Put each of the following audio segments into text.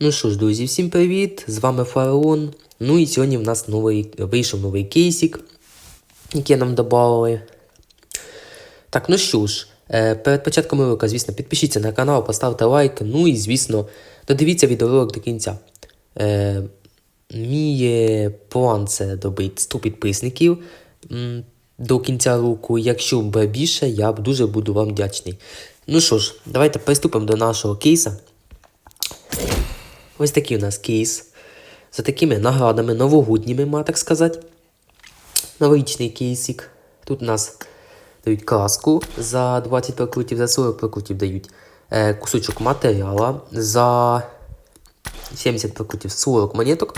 Ну що ж, друзі, всім привіт! З вами Фараон. Ну і сьогодні в нас новий, вийшов новий кейсик, який нам додали. Так, ну що ж, е, перед початком ролика, звісно, підпишіться на канал, поставте лайк. Ну і, звісно, додивіться відеоролик до кінця. Е, мій план це добити 100 підписників до кінця року. Якщо буде більше, я б дуже буду вам вдячний. Ну що ж, давайте приступимо до нашого кейса. Ось такий у нас кейс. За такими наградами новогодніми, можна так сказати. Новорічний кейсик. Тут у нас дають краску за 20 прокрутів, за 40 прокрутів дають е, кусочок матеріала, за 70 прокрутів 40 монеток.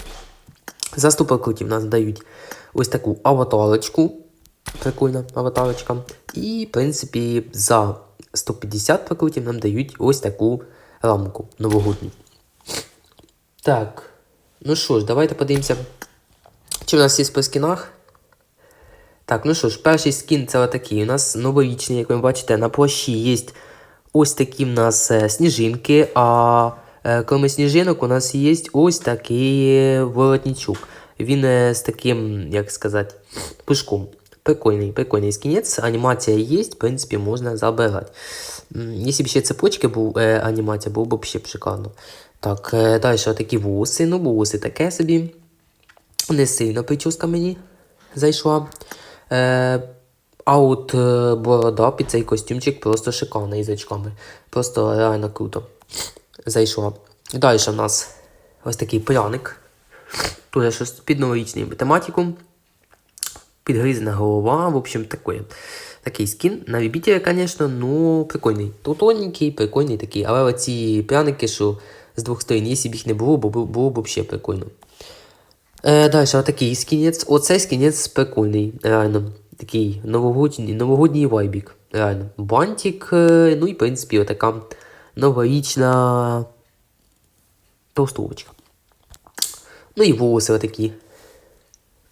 За 100 прокрутів нас дають ось таку аватарочку. Прикольна аватарочка. І, в принципі, за 150 прокрутів нам дають ось таку рамку новогодню. Так, ну що ж, давайте подивимося, чи у нас є по скінах. Так, ну що ж, перший скін це отакий. У нас новорічний, як ви бачите, на плащі є ось такі в нас е, сніжинки, а е, крім сніжинок у нас є ось такий воротничок. Він е, з таким, як сказати, пушком. Прикольний, прикольний скінець. Анімація є, в принципі, можна забирати. Якщо б ще цепочки був е, анімація, було б ще шикарно. Так, е, далі такі вуси. Ну, вуси таке собі. Не сильно прическа мені зайшла. Е, а от е, борода під цей костюмчик просто шикарна із очками. Просто реально круто. Зайшла. Далі в нас ось такий пряник. Тут щось під новорічною тематику. Підгризана голова. В общем, такий, такий скін. На любителя, звісно, ну прикольний. Тут тоненький, прикольний такий. Але оці пряники, що з двох сторін, якщо б їх не було, бо було б взагалі прикольно. Е, далі, отакий скінець. Оцей скінець прикольний, реально. Такий новогодній, новогодній вайбік. Реально. Бантик, е, ну і в принципі, отака новорічна толстовочка. Ну і волоси отакі.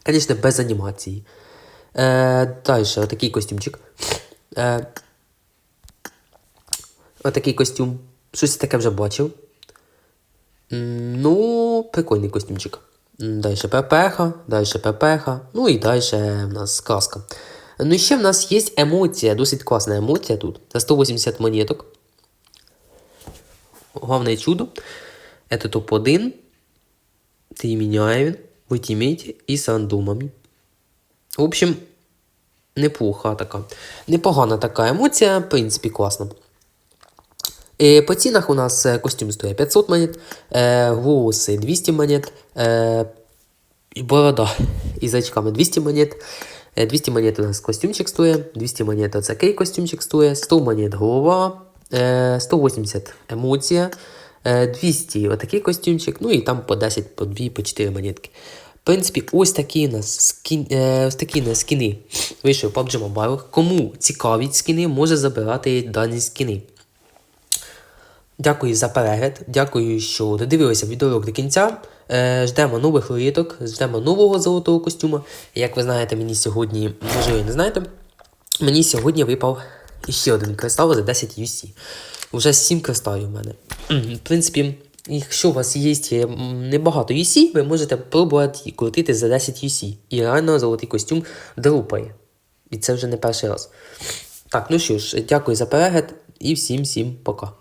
Звісно, без анімації. Е, далі, отакий костюмчик. Е, отакий костюм. Щось таке вже бачив. Ну, прикольний костюмчик. Далі ППХ, далі ППХ, ну і далі в нас краска. Ну і ще в нас є емоція, досить класна емоція тут. За 180 монеток. Головне чудо. Это топ-1. Ти міняє він в ультимейті і з рандомами. В общем, неплоха така. Непогана така емоція, в принципі, класна. По цінах у нас е, костюм стоїть 500 монет, е, волоси 200 монет, е, борода із очками 200 монет. Е, 200 монет у нас костюмчик стоїть, 200 монет оцей костюмчик стоїть, 100 монет голова, е, 180 емоція, е, 200 отакий костюмчик, ну і там по 10, по 2, по 4 монетки. В принципі, ось такі у нас скін, ось такі у нас скіни вийшли в PUBG Mobile. Кому цікаві скіни, може забирати дані скіни. Дякую за перегляд. Дякую, що додивилися відеоролик до кінця. Е, ждемо нових роліток, ждемо нового золотого костюма. Як ви знаєте, мені сьогодні, може не знаєте, мені сьогодні випав ще один кристал за 10 UC. Уже 7 кристалів у мене. В принципі, якщо у вас є небагато UC, ви можете пробувати крутити за 10 UC. І реально золотий костюм дропає. І це вже не перший раз. Так, ну що ж, дякую за перегляд і всім всім пока.